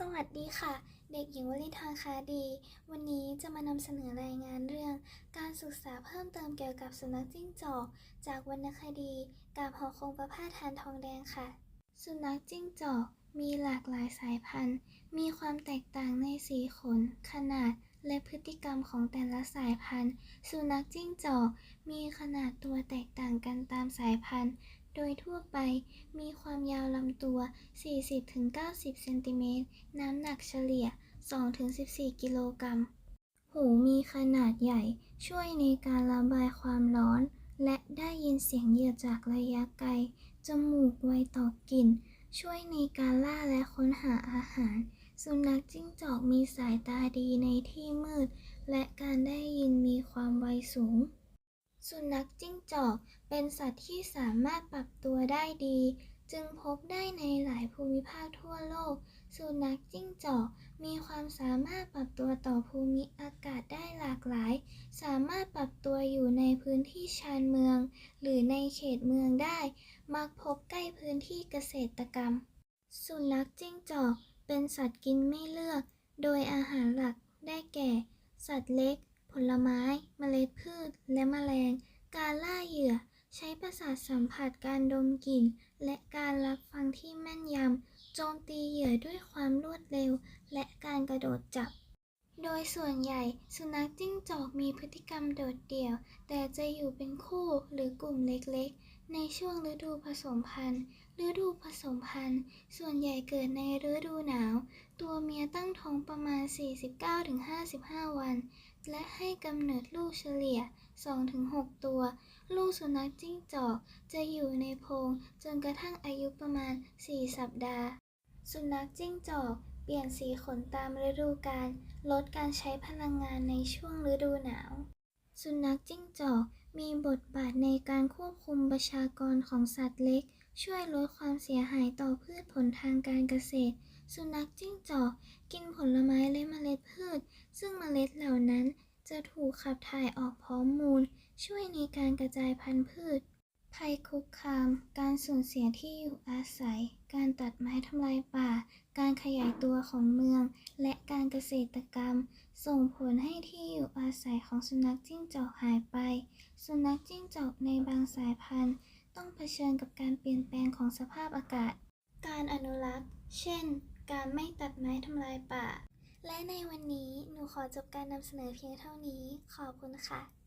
สวัสดีค่ะ เด็กหญิงวลิทางคาดี วันนี้จะมานำเสนอรายงานเรื่อง การศึกษาเพิ่มเติมเกี่ยวกับสุนัขจิ้งจอก จากวรรณคดีกาบหอคงประพาทานทองแดงค่ะ สุนัขจิ้งจอกมีหลากหลายสายพันธุ์ มีความแตกต่างในสีขน ขนาด และพฤติกรรมของแต่ละสายพันธุ์ สุนัขจิ้งจอกมีขนาดตัวแตกต่างกันตามสายพันธุ์ โดยทั่วไปมีความยาวลำตัว 40-90 เซนติเมตร น้ำหนักเฉลี่ย 2-14 กิโลกรัม หูมีขนาดใหญ่ ช่วยในการระบายความร้อน และได้ยินเสียงเหยื่อจากระยะไกล จมูกไวต่อกลิ่น ช่วยในการล่าและค้นหาอาหาร สุนัขจิ้งจอกมีสายตาดีในที่มืด และการได้ยินมีความไวสูง สุนัขจิ้งจอกเป็นสัตว์ที่สามารถปรับตัวได้ดี จึงพบได้ในหลายภูมิภาคทั่วโลก สุนัขจิ้งจอกมีความสามารถปรับตัวต่อภูมิอากาศได้หลากหลาย สามารถปรับตัวอยู่ในพื้นที่ชานเมือง หรือในเขตเมืองได้ มักพบใกล้พื้นที่เกษตรกรรม สุนัขจิ้งจอกเป็นสัตว์กินไม่เลือก โดยอาหารหลักได้แก่ สัตว์เล็ก ผลไม้ เมล็ดพืช และแมลง การล่าเหยื่อ ใช้ประสาทสัมผัสการดมกลิ่น และการรับฟังที่แม่นยำ โจมตีเหยื่อด้วยความรวดเร็ว และการกระโดดจับ โดยส่วนใหญ่ สุนัขจิ้งจอกมีพฤติกรรมโดดเดี่ยว แต่จะอยู่เป็นคู่หรือกลุ่มเล็กๆ ในช่วงฤดูผสมพันธุ์ ฤดูผสมพันธุ์ ส่วนใหญ่เกิดในฤดูหนาว ตัวเมียตั้งท้องประมาณ 49-55 วัน และให้กำเนิดลูกเฉลี่ย 2-6 ตัว ลูกสุนัขจิ้งจอก จะอยู่ในโพรงจนกระทั่งอายุประมาณ 4 สัปดาห์ สุนัขจิ้งจอกเปลี่ยนสีขนตามฤดูกาล ลดการใช้พลังงานในช่วงฤดูหนาว สุนัขจิ้งจอก มีบทบาทในการควบคุมประชากรของสัตว์เล็ก ช่วยลดความเสียหายต่อพืชผลทางการเกษตร สุนัขจิ้งจอก กินผลไม้และเมล็ดพืช ซึ่งเมล็ดเหล่านั้นจะถูกขับถ่ายออกพร้อมมูล ช่วยในการกระจายพันธุ์พืช ภัยคุกคาม การสูญเสียที่อยู่อาศัย การตัดไม้ทำลายป่า การขยายตัวของเมือง และการเกษตรกรรม ส่งผลให้ที่อยู่อาศัยของสุนัขจิ้งจอกหายไป สุนัขจิ้งจอกในบางสายพันธุ์ ต้องเผชิญกับการเปลี่ยนแปลงของสภาพอากาศ การอนุรักษ์ เช่น การไม่ตัดไม้ทำลายป่า และในวันนี้หนูขอจบการนำเสนอเพียงเท่านี้ ขอบคุณค่ะ